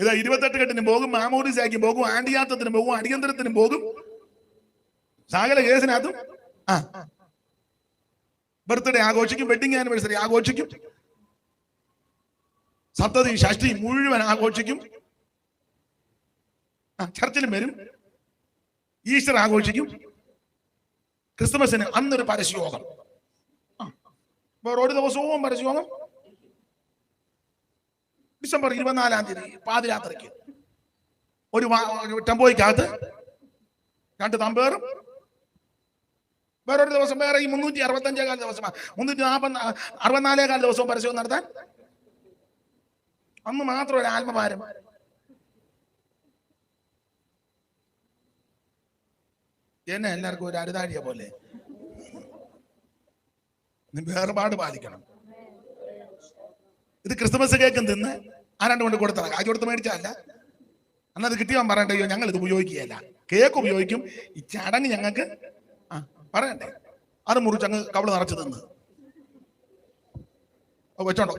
ഇതാ ഇരുപത്തെട്ട് കെട്ടിന് പോകും മാമോദിസാക്കും പോകും ആണ്ടിയാത്തത്തിനും പോകും അടിയന്തരത്തിനും പോകും. സകല കേസിനകത്തും? ആ. ബർത്ത്ഡേ ആഘോഷിക്കും വെഡിങ് ആനിവേഴ്സറി ആഘോഷിക്കും. സപ്തതി ഷഷ്ടി മുഴുവൻ ആഘോഷിക്കും. ചർച്ചിലും വരും. ഈസ്റ്റർ ആഘോഷിക്കും. ക്രിസ്തുമസിന് അന്നൊരു പരസ്യോഗം ഒരു ദിവസവും പരസ്യയോഗം. ഡിസംബർ ഇരുപത്തിനാലാം തീയതി പാതിരാത്രിക്ക്. ഒരു ടെമ്പോയ്ക്കകത്ത് രണ്ട് തമ്പേറും വേറൊരു ദിവസം വേറെ ഈ മുന്നൂറ്റി അറുപത്തഞ്ചേകാൽ ദിവസം മുന്നൂറ്റി നാൽപ്പത്തി അറുപത്തിനാലേകാൽ ദിവസവും പരസ്യവും നടത്താൻ. അന്ന് മാത്രം ഒരു ആത്മഭാരം. എന്നെ എല്ലാവർക്കും ഒരു അരുതാഴിയ പോലെ. വേർപാട് പാലിക്കണം. ഇത് ക്രിസ്തുമസ് കേക്കും തിന്ന്. ആരാണ്ട് കൊണ്ട് കൊടുത്തതാ? കാശ് കൊടുത്ത് മേടിച്ചതല്ല അന്നത് കിട്ടിയവൻ പറയണ്ട അയ്യോ ഞങ്ങൾ ഇത് ഉപയോഗിക്കുകയല്ല. കേക്ക് ഉപയോഗിക്കും. ഈ ചടങ്ങ് ഞങ്ങൾക്ക് ആ പറയണ്ടേ? അത് മുറിച്ച് അങ്ങ് കവൾ നിറച്ച് തിന്ന്. വെച്ചോണ്ടോ?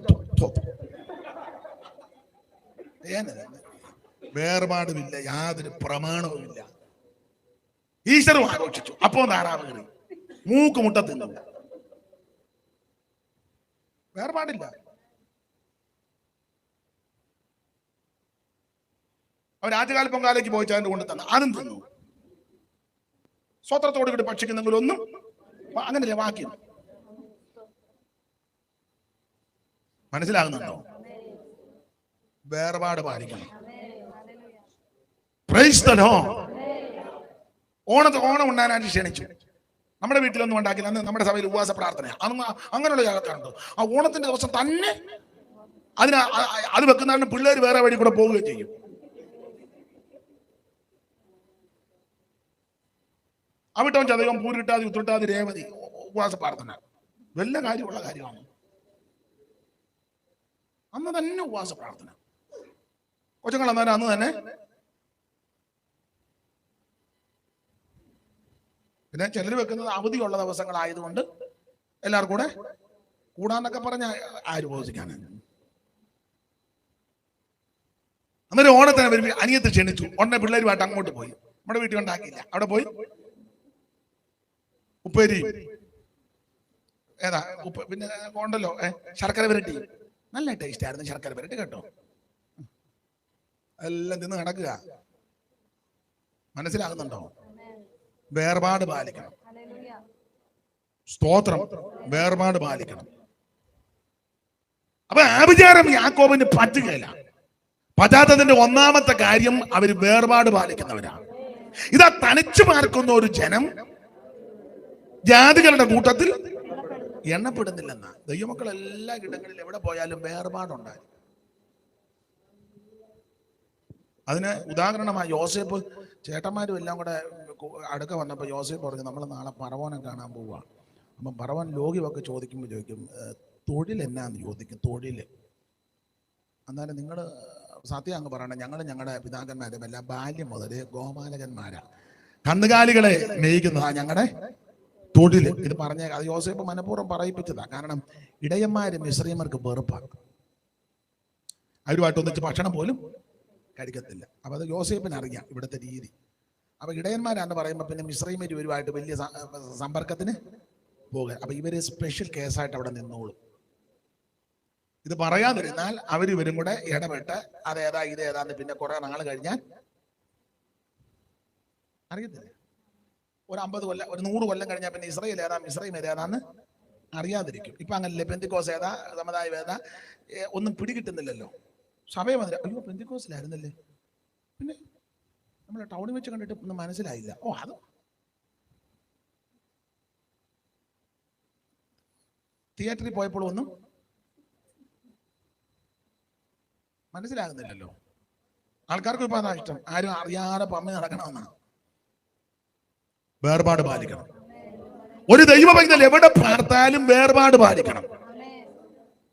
വേർപാടുമില്ല യാതൊരു പ്രമാണവുമില്ല. ഈശ്വരും ആഘോഷിച്ചു. അപ്പോ താറാവ് കയറി? മൂക്ക് മുട്ടത്തില്ല വേർപാടില്ല. അവർ ആദ്യകാല പൊങ്കാലയ്ക്ക് പോയി ചാന്റെ കൊണ്ട് തന്നെ. അതും തിന്നു. സ്വത്രത്തോട് കൂടി ഭക്ഷിക്കുന്നെങ്കിൽ ഒന്നും അങ്ങനല്ലേ വാക്യം? മനസ്സിലാകുന്നുണ്ടോ? വേർപാട് പാലിക്കണം. പ്രൈസ്തലോ. ഓണത്ത് ഓണം ഉണ്ടാകാനായിട്ട് ക്ഷണിച്ചു. നമ്മുടെ വീട്ടിലൊന്നും ഉണ്ടാക്കില്ല. അന്ന് നമ്മുടെ സഭയിൽ ഉപവാസ പ്രാർത്ഥന അന്ന് അങ്ങനെയുള്ള ജാഗ്രതയുണ്ടോ ആ ഓണത്തിന്റെ ദിവസം തന്നെ അതിന് അത് വെക്കുന്നതിന് പിള്ളേർ വേറെ വഴി കൂടെ പോവുകയും ചെയ്യും. അവിട്ടവൻ ചതകം പൂരിട്ടാതി ഉത്രട്ടാതി രേവതി ഉപവാസ പ്രാർത്ഥന വല്ല കാര്യമുള്ള കാര്യമാണ്. അന്ന് തന്നെ ഉപവാസ പ്രാർത്ഥന കൊച്ചുങ്ങൾ അന്നേരം അന്ന് തന്നെ പിന്നെ ചിലർ വെക്കുന്നത് അവധിയുള്ള ദിവസങ്ങളായതുകൊണ്ട് എല്ലാവർക്കും കൂടെ കൂടാന്നൊക്കെ പറഞ്ഞ ആര് അന്നേരം ഓണത്തിന് വരുമ്പോ അനിയത്ത് ക്ഷണിച്ചു. ഉടനെ പിള്ളേരുമായിട്ട് അങ്ങോട്ട് പോയി. നമ്മുടെ വീട്ടിൽ ഉണ്ടാക്കിയില്ല. അവിടെ പോയി. ഉപ്പേരി. ഏതാ? ഉപ്പ് പിന്നെ ഉണ്ടല്ലോ. ശർക്കര വരട്ടി നല്ല ടേസ്റ്റ് ആയിരുന്നു ശർക്കര വരട്ടി കേട്ടോ. എല്ലാം തിന്ന് കിടക്കുക മനസ്സിലാകുന്നുണ്ടോ? വേർപാട് പാലിക്കണം. സ്തോത്രം. വേർപാട് പാലിക്കണം. അപ്പൊ ആഭിചാരം യാക്കോബിന് പറ്റുകയില്ല. പറ്റാത്തതിന്റെ ഒന്നാമത്തെ കാര്യം അവർ വേർപാട് പാലിക്കുന്നവരാണ്. ഇതാ തനിച്ചു പാർക്കുന്ന ഒരു ജനം ജാതികളുടെ കൂട്ടത്തിൽ എണ്ണപ്പെടുന്നില്ലെന്ന. ദൈവമക്കൾ എല്ലാ ഇടങ്ങളിൽ എവിടെ പോയാലും വേർപാടുണ്ടായി അതിന് ഉദാഹരണമായി യോസേപ്പ് ചേട്ടന്മാരും എല്ലാം കൂടെ അടുക്ക വന്നപ്പോൾ യോസേപ്പ് പറഞ്ഞു നമ്മൾ നാളെ പറവോനെ കാണാൻ പോവുകയാണ് അപ്പം പറവൻ ലോകിയൊക്കെ ചോദിക്കുമ്പോൾ ചോദിക്കും "ഏ, തൊഴിൽ എന്നാന്ന് ചോദിക്കും തൊഴിൽ. എന്നാലും നിങ്ങൾ സത്യം അങ്ങ് പറയണം ഞങ്ങൾ ഞങ്ങളുടെ പിതാക്കന്മാരും എല്ലാം ബാല്യം മുതൽ ഗോപാലകന്മാരാണ് കന്നുകാലികളെ മേയിക്കുന്നതാണ് ഞങ്ങളുടെ തൊഴിൽ ഇത് പറഞ്ഞ അത് യോസേപ്പ് മനഃപൂർവം പറയിപ്പിച്ചതാ. കാരണം ഇടയന്മാര് മിശ്രീമർക്ക് വെറുപ്പാണ്. അവരുമായിട്ട് ഒന്നിച്ച് ഭക്ഷണം പോലും കഴിക്കത്തില്ല. അപ്പൊ അത് യോസേപ്പിന് അറിയാം ഇവിടുത്തെ രീതി. അപ്പൊ ഇടയന്മാരാന്ന് പറയുമ്പോൾ പിന്നെ മിശ്രീമര് ഇവരുമായിട്ട് വലിയ സമ്പർക്കത്തിന് പോകുക അപ്പൊ ഇവർ സ്പെഷ്യൽ കേസായിട്ട് അവിടെ നിന്നോളും. ഇത് പറയാതിരുന്നാൽ അവർ ഇവരും കൂടെ ഇടപെട്ട് അതേതാ ഇതേതാന്ന് പിന്നെ കുറെ നാൾ കഴിഞ്ഞാൽ അറിയത്തില്ല. ഒരു അമ്പത് കൊല്ലം ഒരു നൂറ് കൊല്ലം കഴിഞ്ഞാൽ പിന്നെ ഇസ്രയേൽ ഏതാ ഇസ്രയേൽ ഏതാന്ന് അറിയാതിരിക്കും. ഇപ്പൊ അങ്ങനല്ലേ പെന്തിക്കോസ് ഏതാ സമുദായം ഏതാ? ഒന്നും പിടികിട്ടുന്നില്ലല്ലോ. സഭയെ അതിൽ അയ്യോ പെന്തിക്കോസിലായിരുന്നല്ലേ? പിന്നെ നമ്മൾ ടൗണിൽ വെച്ച് കണ്ടിട്ട് ഒന്നും മനസ്സിലായില്ല. ഓ അത് തിയേറ്ററിൽ പോയപ്പോൾ ഒന്നും മനസ്സിലാകുന്നില്ലല്ലോ. ആൾക്കാർക്ക് ഇപ്പൊ അതാ ഇഷ്ടം. ആരും അറിയാതെ പമ്മി നടക്കണമെന്നാണ്. വേർപാട് പാലിക്കണം ഒരു ദൈവ പൈതൽ എവിടെ പാർത്താലും വേർപാട് പാലിക്കണം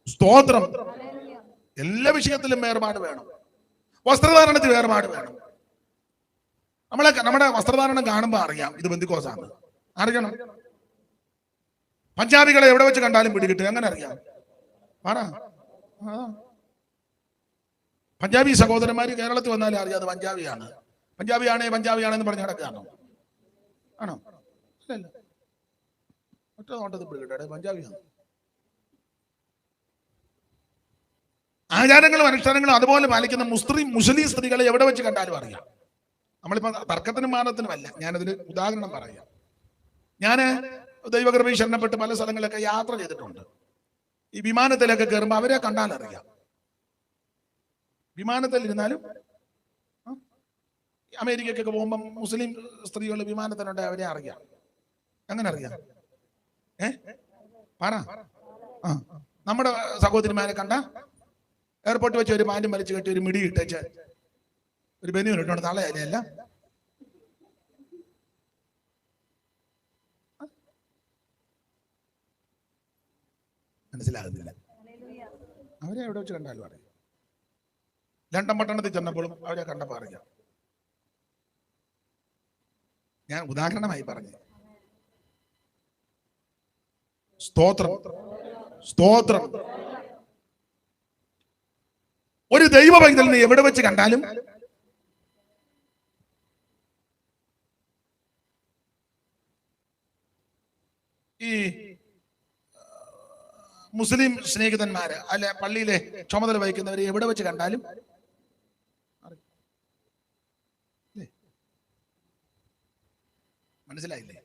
സ്തോത്രം. എല്ലാ വിഷയത്തിലും വേർപാട് വേണം. വസ്ത്രധാരണത്തിൽ വേർപാട് വേണം. നമ്മളെ നമ്മുടെ വസ്ത്രധാരണം കാണുമ്പോൾ അറിയാം ഇത് ബന്ധുക്കോസാണ്. അറിയണം. പഞ്ചാബികളെ എവിടെ വെച്ച് കണ്ടാലും പിടികിട്ടും എങ്ങനെ അറിയാം? പറ പഞ്ചാബി സഹോദരന്മാർ കേരളത്തിൽ വന്നാലേ അറിയാം പഞ്ചാബിയാണ്. പഞ്ചാബിയാണേ പഞ്ചാബിയാണെന്ന് പറഞ്ഞ് നടക്കുകയാണോ ആണോ? അല്ലല്ല ഒറ്റ നോട്ടത്തിൽ പിടിക്കട്ടെ പഞ്ചാബിയാണ് ആചാരങ്ങളും അനുഷ്ഠാനങ്ങളും അതുപോലെ പാലിക്കുന്ന മുസ്ലിം മുസ്ലിം സ്ത്രീകളെ എവിടെ വെച്ച് കണ്ടാലും അറിയാം. നമ്മളിപ്പോ തർക്കത്തിനും മാനത്തിനുമല്ല. ഞാനതിന് ഉദാഹരണം പറയാം. ഞാൻ ദൈവകൃപയിൽ ശരണപ്പെട്ട് പല സ്ഥലങ്ങളിലൊക്കെ യാത്ര ചെയ്തിട്ടുണ്ട്. ഈ വിമാനത്തിലൊക്കെ കയറുമ്പോൾ അവരെ കണ്ടാലറിയാം. വിമാനത്തിൽ ഇരുന്നാലും അമേരിക്കക്കൊക്കെ പോകുമ്പം മുസ്ലിം സ്ത്രീകൾ വിമാനത്തിലുണ്ട് അവരെ അറിയാം. അങ്ങനെ അറിയാം. ഏ? പറ ആ. നമ്മുടെ സഹോദരിമാരെ കണ്ട എയർപോർട്ടിൽ വെച്ച് ഒരു പാന്റും വലിച്ചു കെട്ടി ഒരു മിടി ഇട്ടേച്ച് ഒരു ബനിയൻ നാളെ അല്ല മനസ്സിലാകുന്നില്ല. അവരെ എവിടെ വെച്ച് കണ്ടാലും അറിയാം. ലണ്ടൻ പട്ടണത്തിൽ ചെന്നപ്പോഴും അവരെ കണ്ടപ്പോൾ അറിയാം. ഞാൻ ഉദാഹരണമായി പറഞ്ഞു. സ്തോത്രം. സ്തോത്രം. ഒരു ദൈവ പൈതലിനെ എവിടെ വെച്ച് കണ്ടാലും ഈ മുസ്ലിം സ്നേഹിതന്മാര് അല്ലെ പള്ളിയിലെ ചുമതല വഹിക്കുന്നവരെ എവിടെ വെച്ച് കണ്ടാലും അറിയും. ഇല്ലേ? മനസ്സിലായില്ലേ?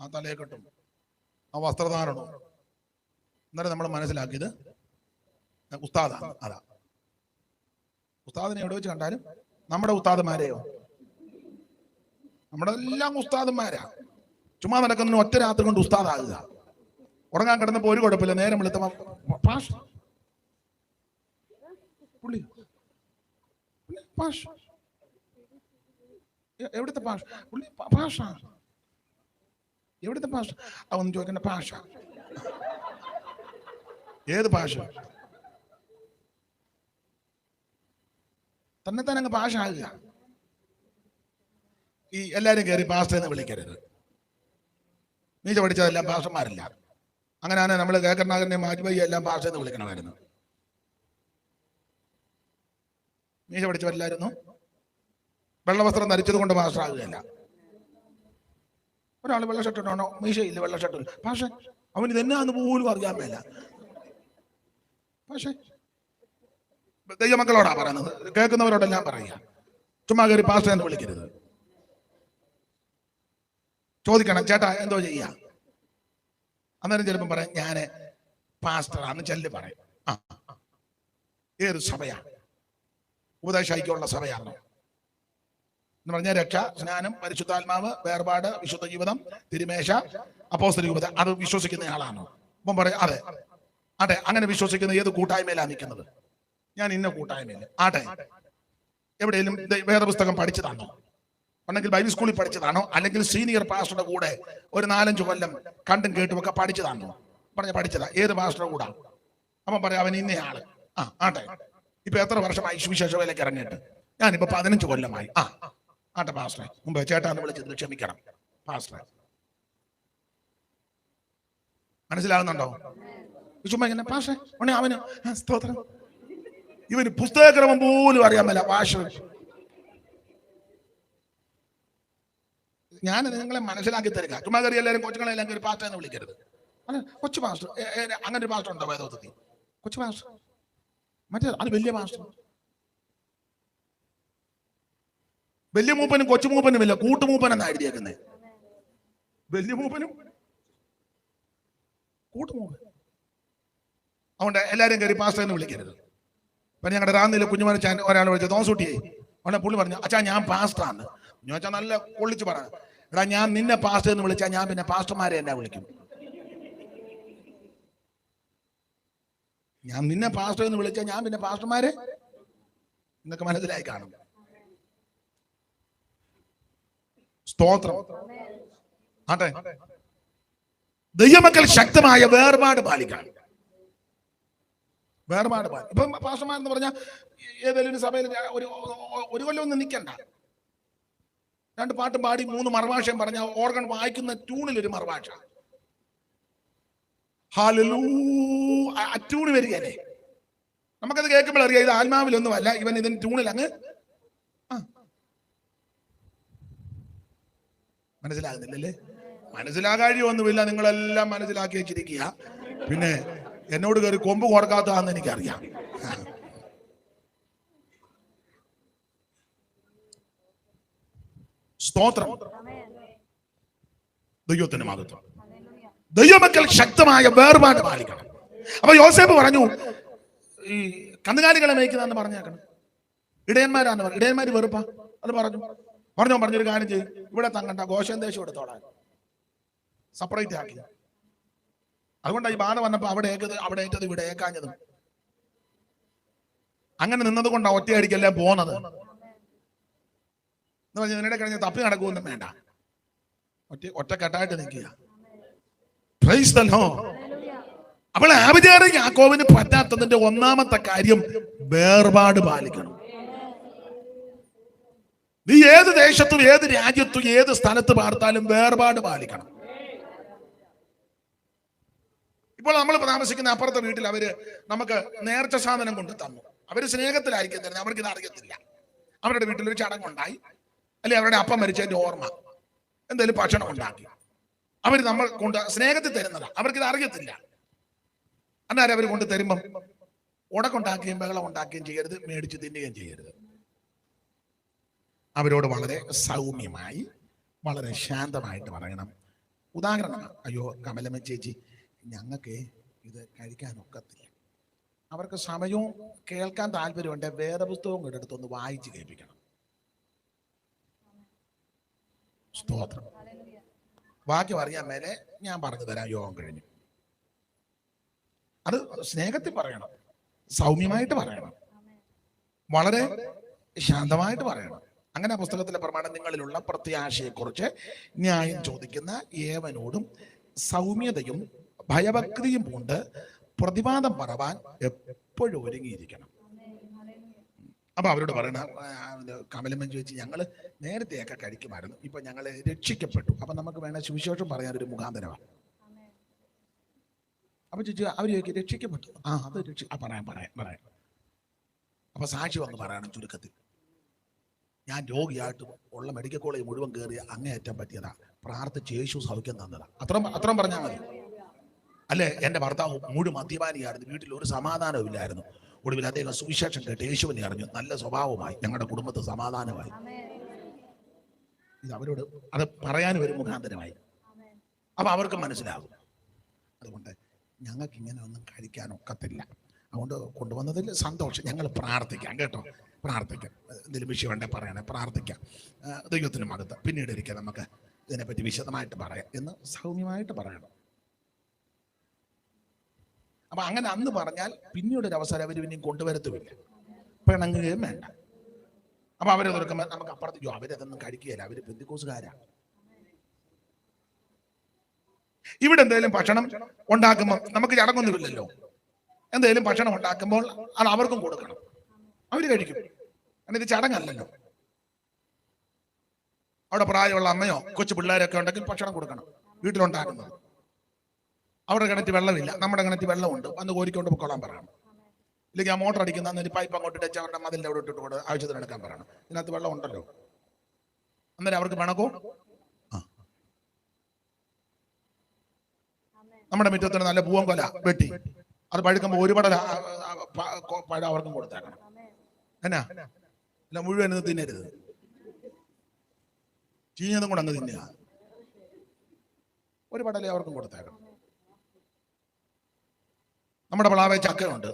ആ തലയെക്കെട്ടും ആ വസ്ത്രധാരണവും അന്നേരം നമ്മൾ മനസ്സിലാക്കിയത് ഉസ്താദാണ്. അതാ. ഉസ്താദിനെ എവിടെ വെച്ച് കണ്ടാലും നമ്മുടെ ഉസ്താദന്മാരെയോ നമ്മുടെ എല്ലാം ഉസ്താദന്മാരാ ചുമ്മാ നടക്കുന്ന ഒറ്റ രാത്രി കൊണ്ട് ഉസ്താദാകുക. ഉറങ്ങാൻ കിടന്നപ്പോ ഒരു കുഴപ്പമില്ല. നേരം വെളുത്തപ്പോ പാഷ്. പുള്ളി പാഷ്. എവിടുത്തെ ഭാഷ? പുള്ളി ഭാഷ. എവിടുത്തെ ഭാഷ? അവന്ന് ചോദിക്കേണ്ട ഭാഷ. ഏത് ഭാഷ? തന്നെ തന്നെ അങ്ങ് ഭാഷ ആകുക. ഈ എല്ലാരും കയറി പാസ്റ്റർ എന്ന് വിളിക്കരുത്. നീച്ച പഠിച്ചതെല്ലാം പാസ്റ്റർമാരില്ല അങ്ങനെയാണ് നമ്മൾ കേക്കർണാകരനെ മാറ്റുപോയി എല്ലാം പാസ്റ്റർ എന്ന് വിളിക്കണമായിരുന്നു നീച്ച പഠിച്ചവരില്ലായിരുന്നു വെള്ളവസ്ത്രം ധരിച്ചത് കൊണ്ട് പാസ്റ്റർ ആകുകയല്ല ഒരാൾ വെള്ള ഷർട്ടിട്ടാണോ മീശയില്ല വെള്ള ഷർട്ട് പക്ഷെ അവന് ഇതെന്നാന്ന് പോലും അറിയാൻ മേല. പക്ഷേ ദൈവമക്കളോടാ പറയുന്നത് കേൾക്കുന്നവരോടെല്ലാം പറയുക. ചുമ്മാ കയറി പാസ്റ്റർ എന്ന് വിളിക്കരുത്. ചോദിക്കണം ചേട്ടാ എന്തോ ചെയ്യാ? അന്നേരം ചിലപ്പം പറയാം ഞാൻ പാസ്റ്ററാന്ന് ചെല്ല് പറയും. ആ. ഏത് സഭയാ? ഉപദേശിക്കുള്ള സഭയാണോ? എന്ന് പറഞ്ഞാൽ രക്ഷ സ്നാനം പരിശുദ്ധാത്മാവ് വേർപാട് വിശുദ്ധ ജീവിതം തിരുമേശ അപ്പോസ്തല രൂപത അത് വിശ്വസിക്കുന്ന ആളാണോ. അപ്പം പറയും അതെ. അതെ അങ്ങനെ വിശ്വസിക്കുന്ന ഏത് കൂട്ടായ്മയിലാണ് നിൽക്കുന്നത്? ഞാൻ ഇന്ന കൂട്ടായ്മയിൽ. ആട്ടെ. എവിടെയെങ്കിലും വേദപുസ്തകം പഠിച്ചതാണോ? അല്ലെങ്കിൽ ബൈബിൾ സ്കൂളിൽ പഠിച്ചതാണോ? അല്ലെങ്കിൽ സീനിയർ പാസ്റ്ററുടെ കൂടെ ഒരു നാലഞ്ച് കൊല്ലം കണ്ടും കേട്ടും ഒക്കെ പഠിച്ചതാണോ? പറഞ്ഞ പഠിച്ചതാ. ഏത് പാസ്റ്ററുടെ കൂടാ? അപ്പം പറയാം അവൻ ഇന്നയാൾ ആ ആട്ടെ. ഇപ്പൊ എത്ര വർഷമായി സുവിശേഷ വേലയ്ക്ക് ഇറങ്ങിയിട്ട്? ഞാനിപ്പോ പതിനഞ്ച് കൊല്ലമായി. ആ ആട്ടെ പാസ്റ്റർ മുമ്പ് ചേട്ടാന്ന് വിളിച്ചതിൽ ക്ഷമിക്കണം. പാസ്റ്റർ മനസ്സിലാകുന്നുണ്ടോ? ചുമ്മാ ഇങ്ങനെ പാസ്റ്റർ ഉടനെ അവന്. സ്തോത്രം. ഇവന് പുസ്തകക്രമം പോലും അറിയാൻ മേല പാഷ ഞാൻ നിങ്ങളെ മനസ്സിലാക്കി തരിക. ചുമ്മാ കയറി എല്ലാവരും കൊച്ചുങ്ങളെ എല്ലാം കയറി പാസ്റ്റർ എന്ന് വിളിക്കരുത്. അല്ല കൊച്ചു പാസ്റ്റർ അങ്ങനെ ഒരു പാസ്റ്റർ ഉണ്ടോ വേദോത്തത്തിൽ കൊച്ചു പാസ്റ്റർ. മറ്റേ അത് വലിയ പാസ്റ്റർ. വലിയ മൂപ്പനും കൊച്ചു മൂപ്പനും ഇല്ല കൂട്ടുമൂപ്പൻ. എന്നാ എഴുതിയേക്കുന്നത് വലിയ മൂപ്പനും കൂട്ടുമൂപ്പൻ അതുകൊണ്ട് എല്ലാരും കയറി പാസ്റ്റർ എന്ന് വിളിക്കരുത്. പിന്നെ ഞങ്ങളുടെ റാന്നിലെ കുഞ്ഞുമനച്ചാൻ ഒരാൾ വിളിച്ചു തോസൂട്ടിയെ ഉടനെ പുള്ളി പറഞ്ഞു അച്ഛാ ഞാൻ പാസ്റ്ററാണ് ഞാൻ നല്ല പൊള്ളിച്ചു പറ. എടാ ഞാൻ നിന്നെ പാസ്റ്റർ എന്ന് വിളിച്ചാൽ ഞാൻ പിന്നെ പാസ്റ്റർമാരെ എന്നാ വിളിക്കും? ഞാൻ നിന്നെ പാസ്റ്റർ എന്ന് വിളിച്ചാൽ ഞാൻ പിന്നെ പാസ്റ്റർമാരെ? എന്നൊക്കെ മനസ്സിലായി കാണും. സ്തോത്രം. ആട്ടെ. ദൈവമക്കൾ ശക്തമായ വേർപാട് പാലിക്കണം. വേർപാട് പാലി ഇപ്പം എന്ന് പറഞ്ഞാൽ ഏതെങ്കിലും സഭയിൽ ഒരു ഒരു കൊല്ലം ഒന്നും നിൽക്കണ്ട. രണ്ട് പാട്ടും പാടി മൂന്ന് മറുഭാഷയും പറഞ്ഞ ഓർഗൺ വായിക്കുന്ന ട്യൂണിൽ ഒരു മറുഭാഷ. ഹാലലൂ ആ ട്യൂണ് വരികയല്ലേ? നമുക്കത് കേൾക്കുമ്പോൾ അറിയാം ഇത് ആത്മാവിലൊന്നുമല്ല ഇവൻ ഇതിന് ട്യൂണിൽ അങ്ങ് മനസ്സിലാകുന്നില്ലല്ലേ? മനസ്സിലാകാഴിയൊന്നുമില്ല. നിങ്ങളെല്ലാം മനസ്സിലാക്കി വെച്ചിരിക്കുക. പിന്നെ എന്നോട് കയറി കൊമ്പ് കൊടുക്കാത്തതാന്ന് എനിക്കറിയാം. സ്തോത്രം. ദൈവത്തിന് മഹത്വം. ദൈവമക്കൾ ശക്തമായ വേർപാട് പാലിക്കണം. അപ്പൊ യോസേപ്പ് പറഞ്ഞു ഈ കന്നുകാലികളെ മേയ്ക്കുന്നതെന്ന് പറഞ്ഞേക്കണം. ഇടയന്മാരാന്ന് പറഞ്ഞു ഇടയന്മാര് വെറുപ്പാ. അത് പറഞ്ഞു. പറഞ്ഞോ പറഞ്ഞൊരു കാര്യം ചെയ്യും. ഇവിടെ തങ്ങണ്ട ഗോശം ദേശം എടുത്തോളാൻ. സെപ്പറേറ്റ് ആക്കി. അതുകൊണ്ടാണ് ഈ ബാധ വന്നപ്പോ അവിടെ ഏക്കത് അവിടെ ഏറ്റത് ഇവിടെ ഏക്കാഞ്ഞതും. അങ്ങനെ നിന്നത് കൊണ്ടാണ് ഒറ്റയടിക്കല്ലേ പോന്നത്. എന്ന് പറഞ്ഞാൽ നിന്നിടെ കഴിഞ്ഞ തപ്പി നടക്കുമൊന്നും വേണ്ട. ഒറ്റ ഒറ്റക്കെട്ടായിട്ട് നിൽക്കുക. അവളെ ആവിചാരിക്കും ആ യാക്കോവിന് പറ്റാത്തതിന്റെ ഒന്നാമത്തെ കാര്യം വേർപാട് പാലിക്കണം. നീ ഏത് ദേശത്തും ഏത് രാജ്യത്തും ഏത് സ്ഥലത്ത് പാർത്താലും വേർപാട് പാലിക്കണം. ഇപ്പോൾ നമ്മൾ താമസിക്കുന്ന അപ്പുറത്തെ വീട്ടിൽ അവർ നമുക്ക് നേർച്ച സാധനം കൊണ്ട് തന്നു. അവർ സ്നേഹത്തിലായിരിക്കും തരുന്നത്. അവർക്ക് ഇത് അറിയത്തില്ല. അവരുടെ വീട്ടിൽ ഒരു ചടങ്ങുണ്ടായി. അല്ലെ അവരുടെ അപ്പം മരിച്ചതിന്റെ ഓർമ്മ. എന്തെങ്കിലും ഭക്ഷണം ഉണ്ടാക്കി. അവർ നമ്മൾ കൊണ്ട് സ്നേഹത്തിൽ തരുന്നതാ. അവർക്ക് ഇത് അറിയത്തില്ല. അന്നേരം അവർ കൊണ്ട് തരുമ്പം ഉടക്കുണ്ടാക്കുകയും ബഹളം ഉണ്ടാക്കുകയും ചെയ്യരുത് മേടിച്ച് തിന്നുകയും ചെയ്യരുത്. അവരോട് വളരെ സൗമ്യമായി വളരെ ശാന്തമായിട്ട് പറയണം. ഉദാഹരണം അയ്യോ കമലമ്മ ചേച്ചി ഞങ്ങൾക്ക് ഇത് കഴിക്കാൻ ഒക്കത്തില്ല. അവർക്ക് സമയവും കേൾക്കാൻ താല്പര്യമുണ്ട്. വേറെ പുസ്തകവും കൂടെ എടുത്തൊന്ന് വായിച്ച് കേൾപ്പിക്കണം. സ്തോത്രം. വാക്യം അറിയാൻ മേലെ ഞാൻ പറഞ്ഞു തരാം യോഗം കഴിഞ്ഞു. അത് സ്നേഹത്തിൽ പറയണം. സൗമ്യമായിട്ട് പറയണം. വളരെ ശാന്തമായിട്ട് പറയണം. അങ്ങനെ പുസ്തകത്തിലെ പ്രമാണം നിങ്ങളിലുള്ള പ്രത്യാശയെക്കുറിച്ച് ന്യായം ചോദിക്കുന്ന ഏവനോടും സൗമ്യതയും ഭയഭക്തിയും കൊണ്ട് പ്രതിവാദം പറവാൻ എപ്പോഴും ഒരുങ്ങിയിരിക്കണം. അപ്പൊ അവരോട് പറയണ കമലമ്മൻ ചോദിച്ചു ഞങ്ങൾ നേരത്തെയൊക്കെ കഴിക്കുമായിരുന്നു. ഇപ്പൊ ഞങ്ങൾ രക്ഷിക്കപ്പെട്ടു. അപ്പൊ നമുക്ക് വേണ സുവിശേഷം പറയാൻ ഒരു മുഖാന്തരമാണ് അപ്പൊ ചോദിച്ചു അവർ ചോദിക്കും രക്ഷിക്കപ്പെട്ടു. ആ അത് രക്ഷ പറയാം പറയാം പറയാം. അപ്പൊ സാക്ഷി വന്ന് പറയണം ചുരുക്കത്തിൽ. ഞാൻ രോഗിയായിട്ട് ഉള്ള മെഡിക്കൽ കോളേജ് മുഴുവൻ കയറി അങ്ങേയറ്റം പറ്റിയതാ. പ്രാർത്ഥിച്ച് യേശു സൗഖ്യം തന്നതാ. അത്ര അത്ര പറഞ്ഞാൽ മതി. അല്ലേ? എന്റെ ഭർത്താവ് മുഴുവൻ മദ്യപാനിയായിരുന്നു. വീട്ടിൽ ഒരു സമാധാനവും ഇല്ലായിരുന്നു. ഒടുവിൽ അദ്ദേഹം സുവിശേഷം കേട്ട് യേശുവിനെ അറിഞ്ഞു. നല്ല സ്വഭാവമായി ഞങ്ങളുടെ കുടുംബത്തിൽ സമാധാനമായി. ഇത് അവരോട് അത് പറയാനും ഒരു മുഖാന്തരമായി. അപ്പൊ അവർക്ക് മനസ്സിലാകും. അതുകൊണ്ട് ഞങ്ങൾക്ക് ഇങ്ങനെ ഒന്നും കഴിക്കാൻ ഒക്കത്തില്ല. അതുകൊണ്ട് കൊണ്ടുവന്നതിൽ സന്തോഷം. ഞങ്ങൾ പ്രാർത്ഥിക്കാം കേട്ടോ. പ്രാർത്ഥിക്കാം. എന്തെങ്കിലും വിഷയമുണ്ടെ പറയണേ പ്രാർത്ഥിക്കാം. ദൈവത്തിനും മകത്ത് പിന്നീട് ഇരിക്കാം നമുക്ക് ഇതിനെപ്പറ്റി വിശദമായിട്ട് പറയാം. എന്ന് സൗമ്യമായിട്ട് പറയണം. അപ്പൊ അങ്ങനെ അന്ന് പറഞ്ഞാൽ പിന്നീട് ഒരു അവസരം അവർ പിന്നെയും കൊണ്ടുവരത്തുമില്ല. പിണങ്ങുകയും വേണ്ട. അപ്പൊ അവരെ തുറക്കുമ്പോൾ നമുക്ക് അപ്പുറത്ത് "അയ്യോ, അവരതൊന്നും കഴിക്കുകയില്ല. അവർ ബന്ധുക്കോസുകാരാണ് ഇവിടെ എന്തെങ്കിലും ഭക്ഷണം ഉണ്ടാക്കുമ്പോൾ നമുക്ക് ചടങ്ങൊന്നുമില്ലല്ലോ. എന്തെങ്കിലും ഭക്ഷണം ഉണ്ടാക്കുമ്പോൾ അത് അവർക്കും കൊടുക്കണം. അവർ കഴിക്കും. കാരണം ഇത് ചടങ്ങല്ലല്ലോ. അവിടെ പ്രായമുള്ള അമ്മയോ കൊച്ചു പിള്ളേരൊക്കെ ഉണ്ടെങ്കിൽ ഭക്ഷണം കൊടുക്കണം. വീട്ടിലുണ്ടാക്കുന്നത്. അവിടെ കിണറ്റ് വെള്ളമില്ല. നമ്മുടെ കിണറ്റ് വെള്ളമുണ്ട്. വന്ന് കോരിക്കൊണ്ട് പൊക്കോളാൻ പറയണം. ഇല്ലെങ്കിൽ ആ മോട്ടർ അടിക്കുന്ന പൈപ്പ് അങ്ങോട്ട് ഇട്ട് അവരുടെ മതിലിന്റെ അവിടെ ഇട്ടിട്ട് കൊടുത്ത് ആവശ്യത്തിന് എടുക്കാൻ പറയണം. ഇതിനകത്ത് വെള്ളം ഉണ്ടല്ലോ. അന്നേരം അവർക്ക് വേണക്കോ നമ്മുടെ മുറ്റത്തിന് നല്ല പൂവൻ കൊല വെട്ടി. അത് പഴുക്കുമ്പോൾ ഒരുപാട് പഴം അവർക്കും കൊടുത്തേക്കണം. എന്നാ? അല്ല മുഴുവൻ തിന്നരുത്. ചീഞ്ഞതും കൂടെ അങ്ങ് തിന്നുക. ഒരു പടലേ അവർക്കും കൊടുത്തേക്കണം. നമ്മുടെ പ്ലാവേ ചക്കയുണ്ട്.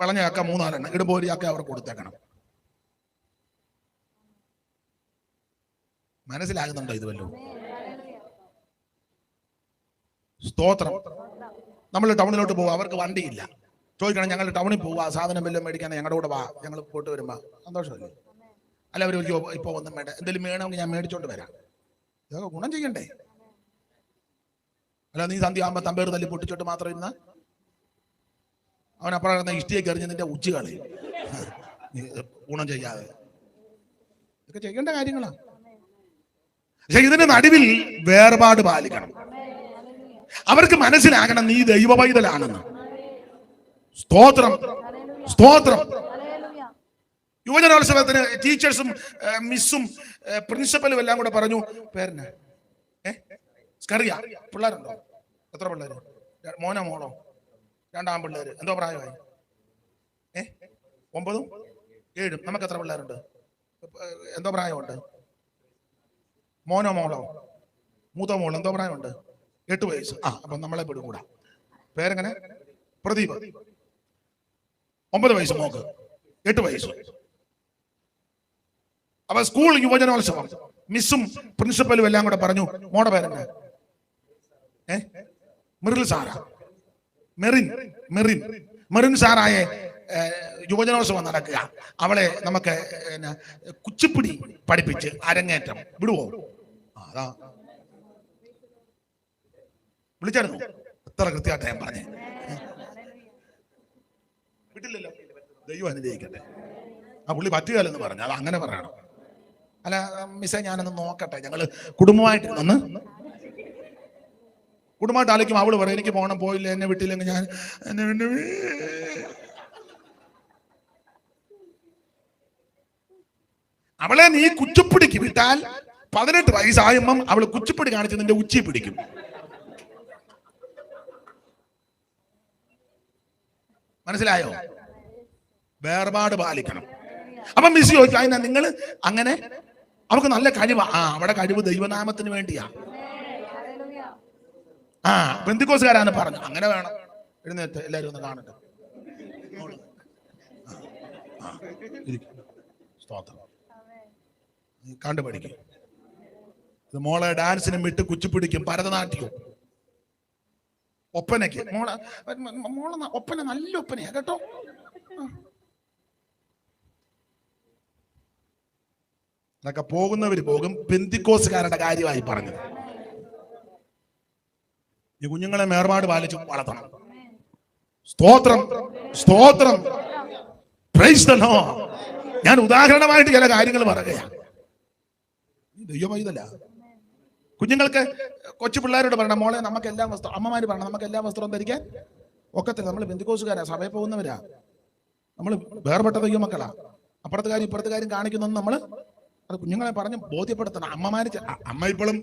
വളഞ്ഞ ചക്ക മൂന്നാലെണ്ണം. ഇടുമ്പോൾ ചക്ക അവർക്ക് കൊടുത്തേക്കണം. മനസ്സിലാകുന്നുണ്ടോ ഇത് വല്ലോ സ്തോത്രം. നമ്മൾ ടൗണിലോട്ട് പോകും അവർക്ക് വണ്ടിയില്ല. ചോദിക്കണം ഞങ്ങൾ ടൗണിൽ പോവാ സാധനം വല്ലതും മേടിക്കാൻ ഞങ്ങളുടെ കൂടെ വാ ഞങ്ങൾ പോയിട്ട് വരുമ്പോ. സന്തോഷമല്ലേ? അല്ല അവർ ചോദിക്കോ ഇപ്പൊ ഒന്നും വേണ്ട എന്തെങ്കിലും വേണമെങ്കിൽ ഞാൻ മേടിച്ചോണ്ട് വരാം. ഇതൊക്കെ ഗുണം ചെയ്യണ്ടേ? അല്ല നീ സന്ധ്യ ആകുമ്പോ തമ്പേർ തല്ലി പൊട്ടിച്ചോട്ട് മാത്രം ഇരുന്ന? അവൻ അപ്പുറം ഇഷ്ടിയൊക്കെ എറിഞ്ഞ് നിന്റെ ഉച്ച കളി. ഗുണം ചെയ്യാതെ. ഇതൊക്കെ ചെയ്യേണ്ട കാര്യങ്ങളാ. പക്ഷെ ഇതിന്റെ നടുവിൽ വേർപാട് പാലിക്കണം. അവർക്ക് മനസ്സിലാകണം നീ ദൈവ പൈതലാണെന്ന് സ്തോത്രം. സ്തോത്രം. യുവജനോത്സവത്തിന് ടീച്ചേഴ്സും മിസ്സും പ്രിൻസിപ്പലും എല്ലാം കൂടെ പറഞ്ഞു പേരന് സ്കറിയ? പിള്ളേരുണ്ടോ? എത്ര പിള്ളേര്? മോനോ മോളോ? രണ്ടാം പിള്ളേര് എന്തോ പ്രായമായി? ഏ? ഒമ്പതും ഏഴും. നമുക്ക് എത്ര പിള്ളേരുണ്ട്? എന്തോ പ്രായമുണ്ട്? മോനോ മോളോ? മൂത്തോ മോളോ? എന്തോ പ്രായമുണ്ട്? എട്ട് വയസ്സ്. ആ. അപ്പൊ നമ്മളെ പെടും കൂടാ. പേരെങ്ങനെ? പ്രദീപ്. ഒമ്പത് വയസ്സ് മോക്ക് എട്ട് വയസ്സ്. അപ്പൊ സ്കൂൾ യുവജനോത്സവം. മിസ്സും പ്രിൻസിപ്പലും എല്ലാം കൂടെ പറഞ്ഞു മോടെ പേരെന്നെ ഏ? മെറിൽ സാറ. മെറിൻ മെറിൻ. മെറിൻ സാറായ യുവജനോത്സവം നടക്കുക. അവളെ നമുക്ക് കുച്ചിപ്പിടി പഠിപ്പിച്ച് അരങ്ങേറ്റം. വിടുവോ? അതാ. വിളിച്ചായിരുന്നു. എത്ര കൃത്യമായിട്ട് ഞാൻ പറഞ്ഞേ. വിട്ടില്ലല്ലോ. ദൈവം അനുഗ്രഹിക്കട്ടെ. ആ പുള്ളി പറ്റുകയല്ലെന്ന് പറഞ്ഞു. അത് അങ്ങനെ പറയണം. അല്ല മിസ്സേ ഞാനൊന്ന് നോക്കട്ടെ. ഞങ്ങൾ കുടുംബമായിട്ട് ഒന്ന് കുടുംബമായിട്ട് ആലോചിക്കും അവൾ പറയും എനിക്ക് പോകണം പോയില്ല എന്നെ വിട്ടില്ലെങ്കിൽ ഞാൻ അവളെ നീ കുച്ചുപ്പിടിക്ക് വിട്ടാൽ പതിനെട്ട് വയസ്സായുമ്പം അവൾ കുച്ചിപ്പിടി കാണിച്ച് നിന്റെ ഉച്ചി പിടിക്കും. മനസ്സിലായോ? വേർപാട് പാലിക്കണം. അപ്പൊ മിസ് ചോദിച്ചു അതിനാ നിങ്ങൾ അങ്ങനെ അവർക്ക് നല്ല കഴിവ്. ആ അവിടെ കഴിവ് ദൈവനാമത്തിന് വേണ്ടിയാ. ആ ബന്ധുക്കോസുകാരാണ് പറഞ്ഞു അങ്ങനെ വേണം. എഴുന്നേറ്റ് എല്ലാരും ഒന്ന് കാണട്ടെ. സ്തോത്രം. മോളെ ഡാൻസിനും വിട്ട് കുച്ചിപ്പിടിക്കും ഭരതനാട്യവും ഒപ്പനയ്ക്ക്. മോളെ മോളെ ഒപ്പന നല്ല ഒപ്പനയാ കേട്ടോ. അതൊക്കെ പോകുന്നവര് പോകും. പെന്തിക്കോസുകാരുടെ കാര്യമായി പറഞ്ഞത് ഈ കുഞ്ഞുങ്ങളെ മേർപാട് പാലിച്ച് വളർത്തണം. സ്തോത്രം സ്തോത്രം. ഞാൻ ഉദാഹരണമായിട്ട് ചില കാര്യങ്ങൾ പറയുകയാണ്. ദൈവമൈതല്ല കുഞ്ഞുങ്ങൾക്ക് കൊച്ചു പിള്ളേരോട് പറയണം മോളെ നമുക്ക് എല്ലാ വസ്ത്രം അമ്മമാര് പറയണം നമുക്ക് എല്ലാ വസ്ത്രവും ധരിക്കാൻ ഒക്കത്തില്ല. നമ്മൾ ബന്ധുക്കോസുകാരാ സഭയിൽ പോകുന്നവരാ. നമ്മൾ വേർപെട്ട അപ്പുറത്തെ കാര്യം ഇപ്പുറത്തെ കാര്യം കാണിക്കുന്നൊന്നും നമ്മൾ അത് കുഞ്ഞുങ്ങളെ പറഞ്ഞ് ബോധ്യപ്പെടുത്തണം. അമ്മമാര് അമ്മ ഇപ്പോഴും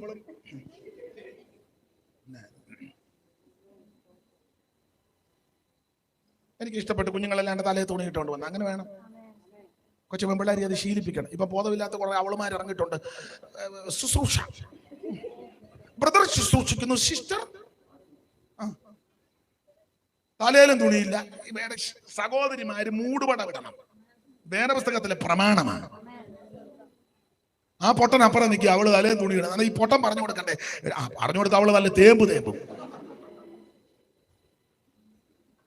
എനിക്ക് ഇഷ്ടപ്പെട്ട് കുഞ്ഞുങ്ങളെല്ലാം എന്റെ തലയിൽ തുണി ഇട്ടുകൊണ്ട് വന്നു. അങ്ങനെ വേണം. കൊച്ചു പെൺപിള്ളേരെ അത് ശീലിപ്പിക്കണം. ഇപ്പൊ ബോധമില്ലാത്ത കുറെ ഏഹ് ശുശ്രൂഷ. ബ്രദർ ശുശ്രൂഷിക്കുന്നു സിസ്റ്റർ തലയിലും തുണിയില്ല. ഇവയുടെ സഹോദരിമാര് മൂടുപട വിടണം. വേദപുസ്തകത്തിലെ പ്രമാണമാണ്. ആ പൊട്ടൻ അപ്പുറം നിൽക്കുക അവൾ തലയിൽ തുണി ഇടണം ഈ പൊട്ടൻ പറഞ്ഞു കൊടുക്കണ്ടേ? ആ പറഞ്ഞു കൊടുത്ത അവൾ നല്ല തേമ്പ് തേമ്പും.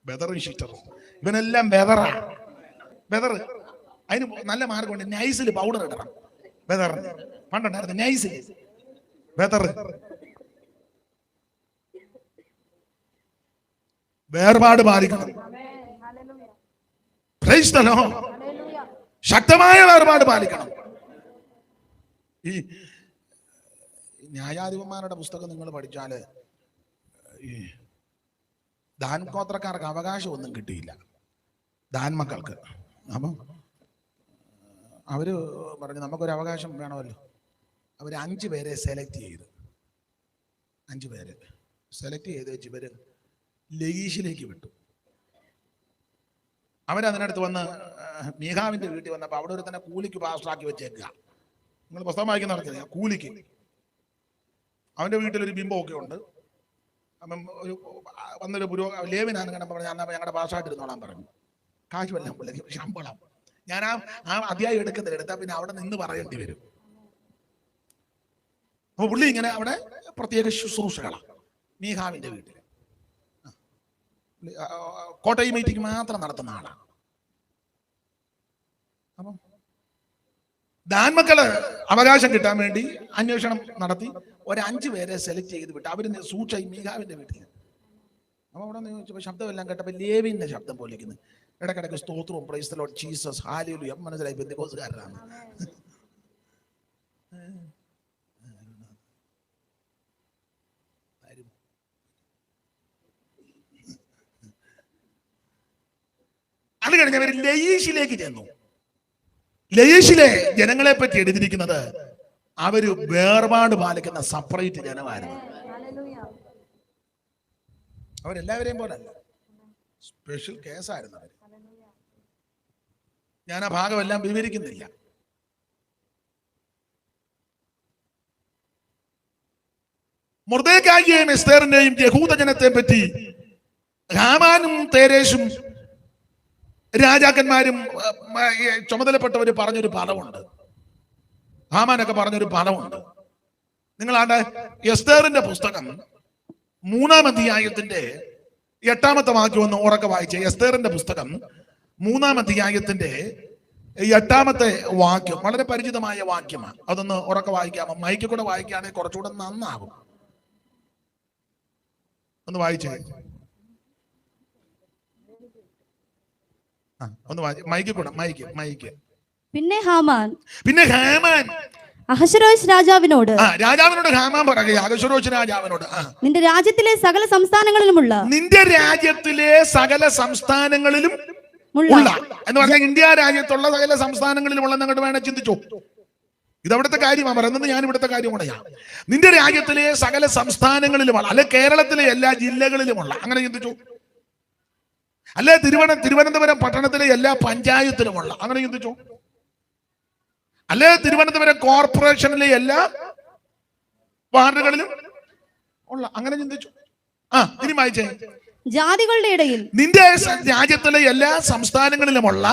ബെതറും സിസ്റ്ററും ഇവനെല്ലാം ബെതറാ ബെദർ അതിന് നല്ല മാർഗമുണ്ട്. നൈസിൽ പൗഡർ ഇടണം. ബെതറിന് പണ്ടുണ്ടായിരുന്നു നൈസിൽ ബെതർ വേർപാട് പാലിക്കണം ശക്തമായ വേർപാട് പാലിക്കണം. ഈ ന്യായാധിപന്മാരുടെ പുസ്തകം നിങ്ങൾ പഠിച്ചാൽ ഈ ദാൻ ഗോത്രക്കാർക്ക് അവകാശമൊന്നും കിട്ടിയില്ല. ദാൻ മക്കൾക്ക്. അപ്പം അവർ പറഞ്ഞു നമുക്കൊരു അവകാശം വേണമല്ലോ. അവർ അഞ്ച് പേരെ സെലക്ട് ചെയ്തു. അഞ്ച് പേര്. സെലക്ട് ചെയ്ത് വെച്ച് ഇവർ ലഗീഷിലേക്ക് വിട്ടു. അവരതിനടുത്ത് വന്ന് മീഹാവിന്റെ വീട്ടിൽ വന്നപ്പോൾ അവിടെ ഒരു തന്നെ കൂലിക്ക് പാസ്റ്റാക്കി വെച്ചേക്കുക. നിങ്ങൾ പുസ്തകം വായിക്കുന്ന നടക്കില്ല കൂലിക്ക്. അവന്റെ വീട്ടിൽ വീട്ടിലൊരു ബിംബമൊക്കെ ഉണ്ട്. അപ്പം ഒരു വന്നൊരു പുരോ ലേവിനാന്ന് കണ്ടപ്പോൾ പറഞ്ഞു എന്നാൽ ഞങ്ങളുടെ പാസ്സായിട്ട് ഇരുന്നോളാൻ പറഞ്ഞു. കാശ് പുള്ളിക്ക് ശമ്പളം. ഞാൻ ആ ആ അധ്യായം എടുക്കുന്നില്ല എടുത്താൽ പിന്നെ അവിടെ നിന്ന് പറയേണ്ടി വരും. അപ്പൊ പുള്ളി ഇങ്ങനെ അവിടെ പ്രത്യേക ശുശ്രൂഷകളാണ് മീഹാവിന്റെ വീട്ടിൽ കോട്ടയം മീറ്റിംഗ് മാത്രം നടത്തുന്ന ആളാണ് അപ്പം ദാൻമക്കൾ അവകാശം കിട്ടാൻ വേണ്ടി അന്വേഷണം നടത്തി. ഒരു അഞ്ചു പേരെ സെലക്ട് ചെയ്ത് വിട്ടു. അവർ സൂക്ഷ മീഹാവിന്റെ വീട്ടിൽ. അപ്പൊ അവിടെ നിന്ന് ചോദിച്ചപ്പോൾ ശബ്ദമെല്ലാം കേട്ടപ്പോ ലേവിന്റെ ശബ്ദം പോലിരിക്കുന്നു ഇടക്കിടക്ക് സ്തോത്രവും പ്രൈസ്തലോ ജീസസ് എം മനസ്സിലായി ബന്ധുക്കോസുകാരനാണ് അത് കഴിഞ്ഞ് അവർ ലയീഷിലേക്ക് ചെന്നു. ലയീഷിലെ ജനങ്ങളെ പറ്റി എഴുതിയിരിക്കുന്നത് അവർ വേർപാട് പാലിക്കുന്ന സെപ്പറേറ്റ് ജനമായിരുന്നു. അവരെല്ലാവരെയും പോലെ അല്ല സ്പെഷ്യൽ കേസായിരുന്നു അവർ. ഞാൻ ആ ഭാഗമെല്ലാം വിവരിക്കുന്നില്ല. മുർദേക്കായിയെയും എസ്തേറിന്റെയും യഹൂദജനത്തെ പറ്റി ഹാമാനും തേരേശും രാജാക്കന്മാരും ചുമതലപ്പെട്ടവർ പറഞ്ഞൊരു പദമുണ്ട്. ഹാമാനൊക്കെ പറഞ്ഞൊരു പദമുണ്ട്. നിങ്ങളാണ്ട് എസ്തേറിന്റെ പുസ്തകം മൂന്നാം അധ്യായത്തിന്റെ എട്ടാമത്തെ വാക്യം ഒന്ന് ഉറക്കെ വായിച്ച. എസ്തേറിന്റെ പുസ്തകം മൂന്നാം അധ്യായത്തിന്റെ എട്ടാമത്തെ വാക്യം വളരെ പരിചിതമായ വാക്യമാണ്. അതൊന്ന് ഉറക്കെ വായിക്കാമോ? മൈക്കിൽ കൂടെ വായിക്കുകയാണെങ്കിൽ കുറച്ചുകൂടെ നന്നാകും. ഒന്ന് വായിച്ചേ. ഒന്ന് മൈക്ക് മൈക്ക് മൈക്ക്. പിന്നെ ഹാമാൻ. പിന്നെ ഹാമാൻ. അഹശ്വരോഷ് രാജാവിനോട്. രാജാവിനോട് ഹാമാൻ പറയുക അഹശ്വരോഷ് രാജാവിനോട്. നിന്റെ രാജ്യത്തിലെ സകല സംസ്ഥാനങ്ങളിലുമുള്ള. നിന്റെ രാജ്യത്തിലെ സകല സംസ്ഥാനങ്ങളിലും ഉള്ള. എന്ന് പറഞ്ഞാൽ ഇന്ത്യ രാജ്യത്തുള്ള സകല സംസ്ഥാനങ്ങളിലും ഉള്ള അങ്ങോട്ട് വേണേ ചിന്തിച്ചു? ഇത് അവിടുത്തെ കാര്യമാണ് പറയുന്നത് ഞാൻ ഇവിടുത്തെ കാര്യം കൂടെയാ നിന്റെ രാജ്യത്തിലെ സകല സംസ്ഥാനങ്ങളിലുമുള്ള അല്ലെ കേരളത്തിലെ എല്ലാ ജില്ലകളിലുമുള്ള അങ്ങനെ ചിന്തിച്ചു? അല്ലെ? തിരുവന തിരുവനന്തപുരം പട്ടണത്തിലെ എല്ലാ പഞ്ചായത്തിലുമുള്ള അങ്ങനെ ചിന്തിച്ചു? അല്ലെ? തിരുവനന്തപുരം കോർപ്പറേഷനിലെ എല്ലാ വാർഡുകളിലും ഉള്ള അങ്ങനെ ചിന്തിച്ചു? ആ ഇനി വായിച്ചേ. ജാതികളുടെ ഇടയിൽ നിന്റെ രാജ്യത്തിലെ എല്ലാ സംസ്ഥാനങ്ങളിലുമുള്ള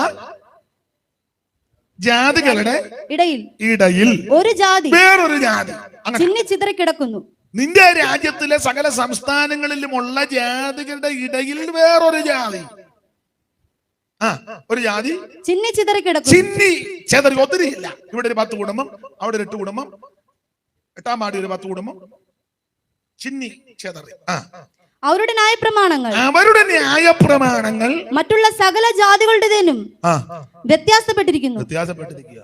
ജാതികളുടെ ഇടയിൽ ഇടയിൽ ഒരു ജാതി വേറൊരു ജാതി. ചിന്നി ചിതറി കിടക്കുന്നു. നിന്റെ രാജ്യത്തിലെ സകല സംസ്ഥാനങ്ങളിലുമുള്ള ജാതികളുടെ ഇടയിൽ വേറൊരു ജാതി. ആ ഒരു ജാതി? ചിന്നി ചിതറി കിടക്കും ചിന്നി ചെതറി ഒത്തിരി ഇല്ല. ഇവിടെ ഒരു പത്ത് കുടുംബം അവിടെ ഒരു എട്ട് കുടുംബം എട്ടാം പാടി ഒരു പത്ത് കുടുംബം. ചിന്നി ചെതറി. ആ. അവരുടെ ന്യായ പ്രമാണങ്ങൾ അവരുടെ ന്യായ പ്രമാണങ്ങൾ മറ്റുള്ള സകല ജാതികളുടേതിനും ആ. വ്യത്യാസപ്പെട്ടിരിക്കുന്നു. വ്യത്യാസപ്പെട്ടിരിക്കുക.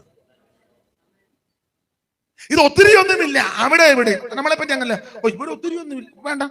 ഇത് ഒത്തിരി ഒന്നുമില്ല അവിടെ ഇവിടെ. നമ്മളെ പറ്റി അങ്ങനല്ല. ഇവിടെ ഒത്തിരി ഒന്നുമില്ല വേണ്ട.